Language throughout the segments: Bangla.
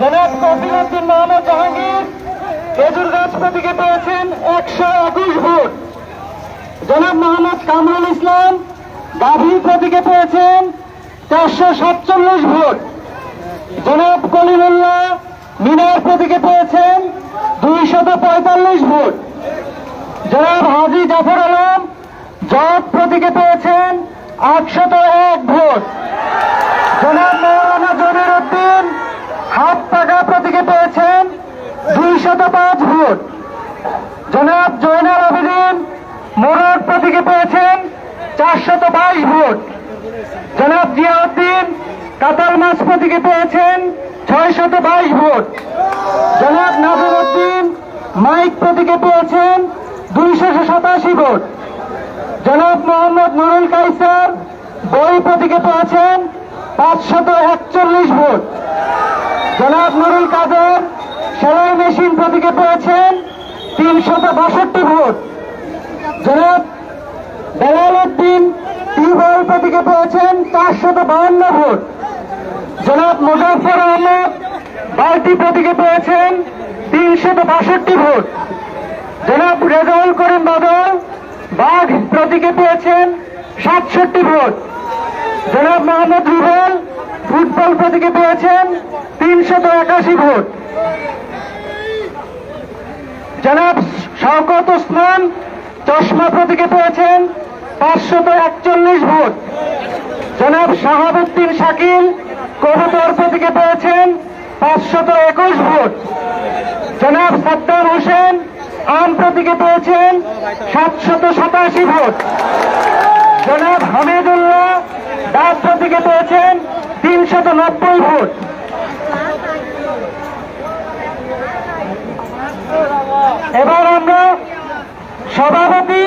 জনাব কফিলুদ্দিন মোহাম্মদ জাহাঙ্গীর, খেজুর প্রতীকে পেয়েছেন একশো একুশ ভোট। জনাব মোহাম্মদ কামরুল ইসলাম, গাভী প্রতীকে পেয়েছেন চারশো সাতচল্লিশ ভোট। জনাব কলিমুল্লাহ, মিনার প্রতীকে পেয়েছেন দুইশত পঁয়তাল্লিশ ভোট। জনাব হাজি জাফর আলম জব প্রতীকে পেয়েছেন আটশত এক ভোট জনাব মৌলানা জমির উদ্দিন হাত টাকা প্রতীকে পেয়েছেন দুইশত পাঁচ ভোট জয়নাল আবেদিন মোরদ প্রতীকে পেয়েছেন চারশত বাইশ ভোট। জনাব জিয়াউদ্দিন কাতাল মাস প্রতীকে পেয়েছেন ছয়শত বাইশ ভোট। জনাব নাজির উদ্দিন মাইক প্রতীকে পেয়েছেন দুইশো সাতাশি ভোট। জনাব মোহাম্মদ নুরুল কাইসার বই প্রতীকে পেয়েছেন পাঁচশত একচল্লিশ ভোট। জনাব নুরুল কাদের সেলাই মেশিন প্রতীকে পেয়েছেন তিনশত বাষট্টি ভোট। জনাব বেলাল উদ্দিন টিউবওয়েল প্রতীকে পেয়েছেন চারশত বাহান্ন ভোট। জনাব মুজাফর আহমদ বালতি প্রতীকে পেয়েছেন তিনশত বাষট্টি ভোট। জনাব রেজাউল করিম বাদল বাঘ প্রতীকে পেয়েছেন সাতষট্টি ভোট। জনাব মোহাম্মদ রুবেল ফুটবল প্রতীকে পেয়েছেন তিনশত একাশি ভোট। জনাব, শওকত ওসমান চশমা প্রতীকে পেয়েছেন পাঁচশত একচল্লিশ ভোট। জনাব শাহাবুদ্দিন শাকিল কবুতর প্রতীকে পেয়েছেন পাঁচশত একুশ ভোট। জনাব সাদ্দাম হোসেন আম প্রতীকে পেয়েছেন সাতশত সাতাশি ভোট। জনাব হামিদুল্লাহ ডাক প্রতীকে পেয়েছেন তিনশত নব্বই ভোট। এবার আমরা সভাপতি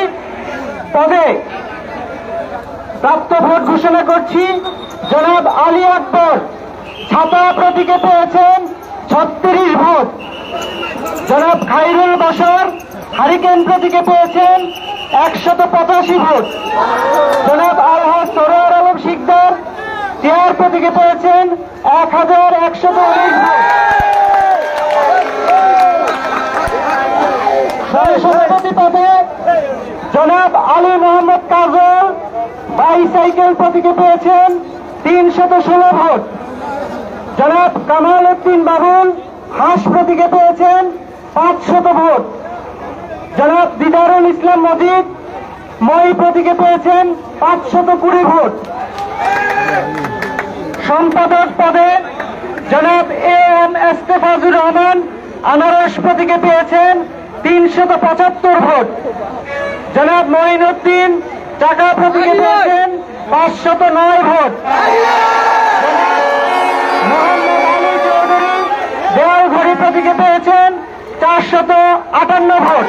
পদে প্রাপ্ত ভোট ঘোষণা করছি। জনাব আলী আকবর ছাতা প্রতীকে পেয়েছেন ছত্রিশ ভোট। জনাব খাইরুল বাসর হারিকেন প্রতীকে পেয়েছেন একশত পঁচাশি ভোট। জনাব আলহাজ সরোয়ার আলম শিকদার, চেয়ার প্রতীকে পেয়েছেন এক হাজার একশত উনিশ ভোট। সভাপতি পদে জনাব আলী মোহাম্মদ কাজল বাইসাইকেল প্রতীকে পেয়েছেন তিনশত ষোলো ভোট। জনাব কামাল উদ্দিন বাবুল হাঁস প্রতীকে পেয়েছেন পাঁচশত ভোট। জনাব দিদারুল ইসলাম মজিদ মই প্রতীকে পেয়েছেন পাঁচশত কুড়ি ভোট। সম্পাদক পদে জনাব এ এম এস্তেফাজুর রহমান আনারস প্রতীকে পেয়েছেন তিনশত পঁচাত্তর ভোট। জনাব মঈনুদ্দিন টাকা প্রতীকে পেয়েছেন পাঁচশত নয় ভোট। মোহাম্মদ আলী চৌধুরী দেওয়াল ঘড়ি প্রতীকে পেয়েছেন, চারশত আটান্ন ভোট।